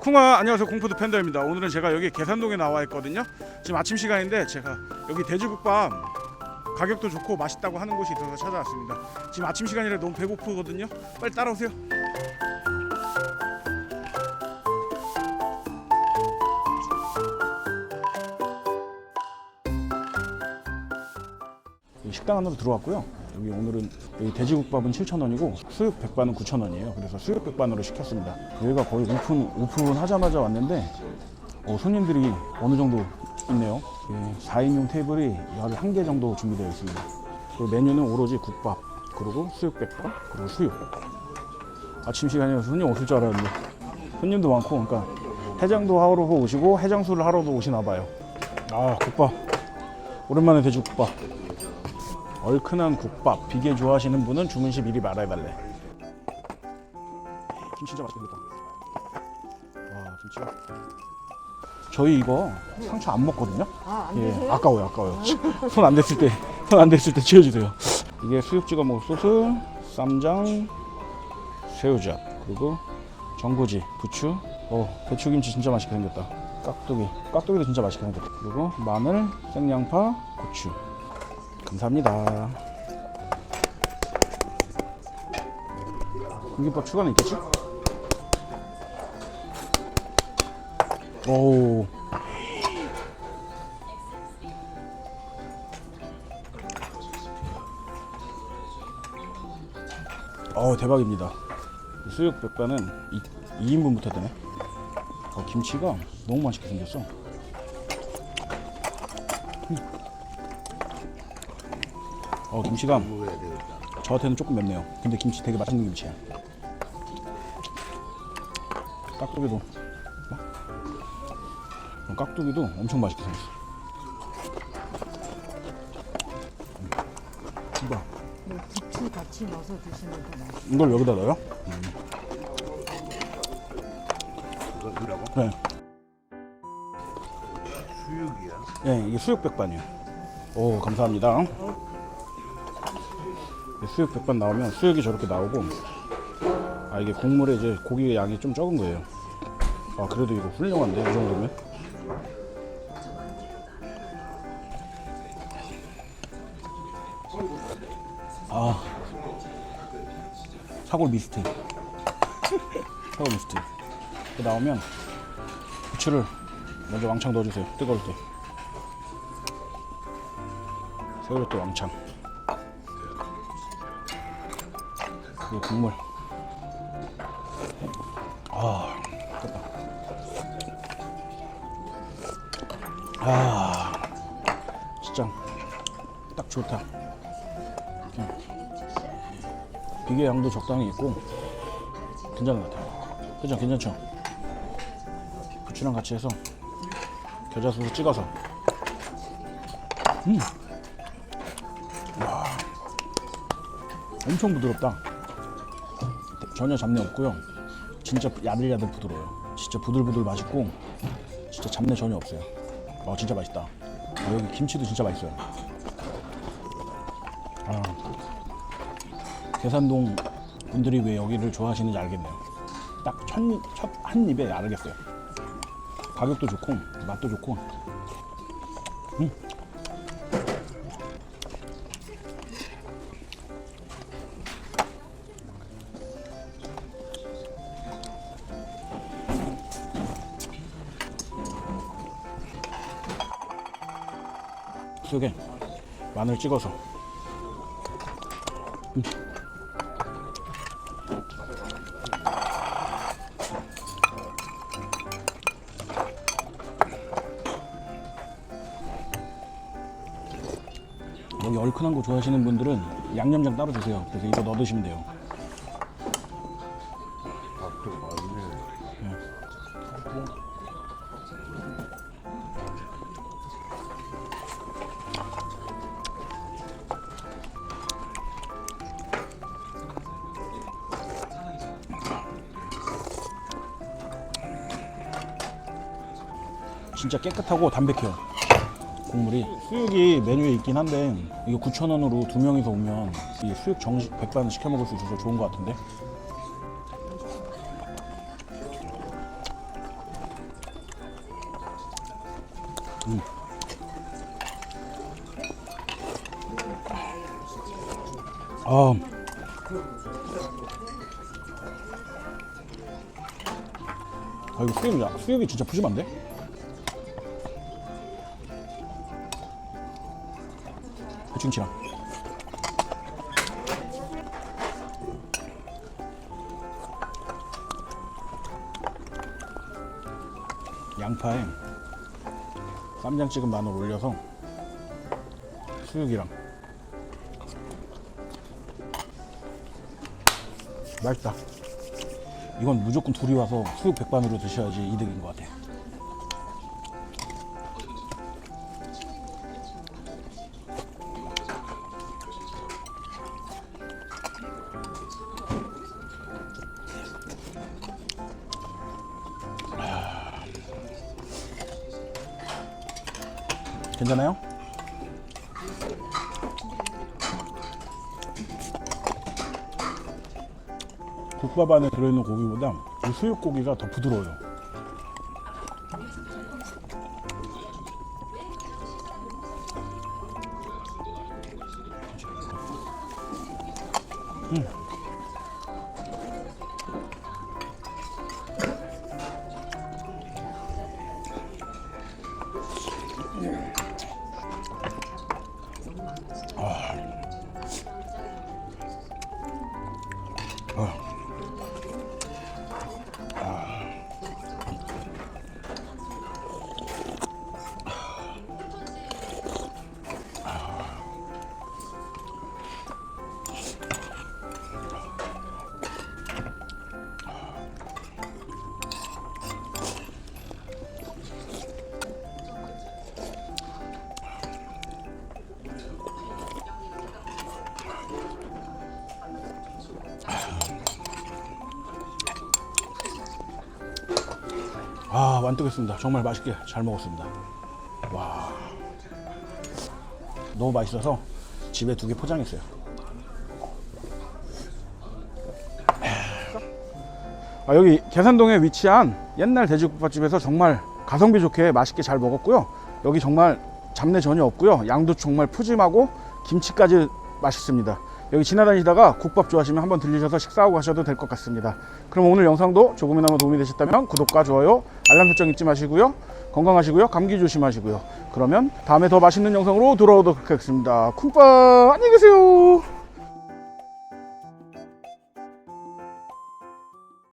쿵아 안녕하세요. 공푸드 팬더입니다. 오늘은 제가 여기 계산동에 나와 있거든요. 지금 아침 시간인데 제가 여기 돼지국밥 가격도 좋고 맛있다고 하는 곳이 있어서 찾아왔습니다. 지금 아침 시간이라 너무 배고프거든요. 빨리 따라오세요 식당 안으로 들어왔고요. 여기 오늘은 여기 돼지국밥은 7,000원이고 수육 백반은 9,000원이에요. 그래서 수육 백반으로 시켰습니다. 여기가 거의 오픈 오픈 하자마자 왔는데 어, 손님들이 어느 정도 있네요. 예, 4인용 테이블이 한한개 정도 준비되어 있습니다. 그리고 메뉴는 오로지 국밥, 그리고 수육 백반, 그리고 수육. 아침 시간이라서 손님 없을 줄 알았는데 손님도 많고, 그러니까 해장도 하러 오시고 해장술을 하러도 오시나 봐요. 아 국밥 오랜만에 돼지국밥. 얼큰한 국밥 비계 좋아하시는 분은 주문 시 미리 말해달래. 김 진짜 맛있게 생겼다. 와 김치가 저희 이거 상추 안 먹거든요? 아, 안 예 드세요? 아까워요 아까워요. 손 안 댔을 때 손 안 댔을 때 치워주세요. 이게 수육 찍어 먹을 소스 쌈장 새우젓 그리고 전구지 부추. 어 배추김치 진짜 맛있게 생겼다. 깍두기. 깍두기도 진짜 맛있게 생겼다. 그리고 마늘 생양파 고추 감사합니다. 공깃밥 추가는 있겠지? 오. 어 대박입니다. 이 수육 백반은 2, 2인분부터 되네. 어, 김치가 너무 맛있게 생겼어. 어 김치가 저한테는 조금 맵네요. 근데 김치 되게 맛있는 김치야. 깍두기도 어, 깍두기도 엄청 맛있게 생겼어. 음. 이거 뭐 부추 같이 넣어서 드시면 더 맛있어요. 이걸 여기다 넣어요? 이거 넣으라고? 네. 수육이야. 네, 이게 수육 백반이요. 오, 감사합니다. 이 수육 백반 나오면 수육이 저렇게 나오고, 아 이게 국물에 이제 고기 양이 좀 적은 거예요. 아 그래도 이거 훌륭한데 이 정도면? 아 사골 미스트. 사골 미스트. 이렇게 나오면 부추를 먼저 왕창 넣어주세요. 뜨거울 때. 새우젓도 왕창. 그리고 국물. 아, 됐다. 아, 진짜 딱 좋다. 그냥 비계 양도 적당히 있고 괜찮은 것 같아요. 그죠? 괜찮죠? 부추랑 같이 해서 겨자 소스 찍어서 음. 와. 엄청 부드럽다 전혀 잡내 없고요. 진짜 야들야들 부드러워요. 진짜 부들부들 맛있고 진짜 잡내 전혀 없어요. 와 진짜 맛있다. 아, 여기 김치도 진짜 맛있어요. 아. 계산동 분들이 왜 여기를 좋아하시는지 알겠네요. 딱첫한 입에 알겠어요. 가격도 좋고 맛도 좋고. 음. 속에 마늘 찍어서 음. 여기 얼큰한 거 좋아하시는 분들은 양념장 따로 주세요. 그래서 이거 넣어 드시면 돼요. 진짜 깨끗하고 담백해요. 국물이 수육이 메뉴에 있긴 한데 이게 9,000원으로 두 명이서 오면 이 수육 정식 백반 시켜 먹을 수 있어서 좋은 것 같은데 음. 아, 아 이거 수육이야. 수육이 진짜 푸짐한데? 배춘치랑 양파에 쌈장 찍은 마늘 올려서 수육이랑 맛있다. 이건 무조건 둘이 와서 수육 백반으로 드셔야지 이득인 것 같아. 괜찮아요? 국밥 안에 들어있는 고기보다 이 수육 고기가 더 부드러워요. 음. Oh. 아 완뚝했습니다. 정말 맛있게 잘 먹었습니다. 와 너무 맛있어서 집에 두 개 포장했어요. 아, 여기 계산동에 위치한 옛날 돼지국밥집에서 정말 가성비 좋게 맛있게 잘 먹었고요. 여기 정말 잡내 전혀 없고요. 양도 정말 푸짐하고 김치까지 맛있습니다. 여기 지나다니다가 국밥 좋아하시면 한번 들리셔서 식사하고 가셔도 될 것 같습니다. 그럼 오늘 영상도 조금이나마 도움이 되셨다면 구독과 좋아요, 알람 설정 잊지 마시고요. 건강하시고요. 감기 조심하시고요. 그러면 다음에 더 맛있는 영상으로 돌아오도록 하겠습니다. 쿵빠 안녕히 계세요.